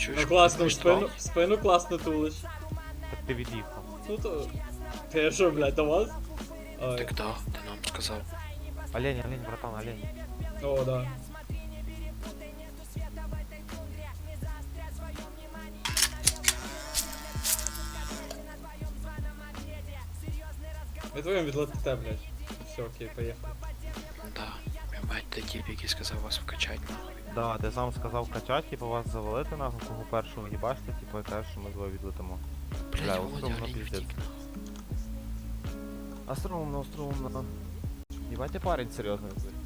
Чуєш? Ну класно, в Бачиш, спину, два? в спину класно тулиш. Так ти від'їхав. Ну то. Ти що, блядь, до вас? Ой. Так да, ти нам сказав. Олень, олень, братан, олень. О, да. Ми твоєму відлетите, блядь. Все, окей, поїхали. Да. Ебать, ти тіп, який сказав вас вкачать. Да, ти сам сказав качать, типу вас завалити на кого першого їбаште, типу і каже, що ми двоє відлетимо. Бля, остромно. Володя, піздець. втік. Астрономно. Їбать, парень серйозно. якийсь.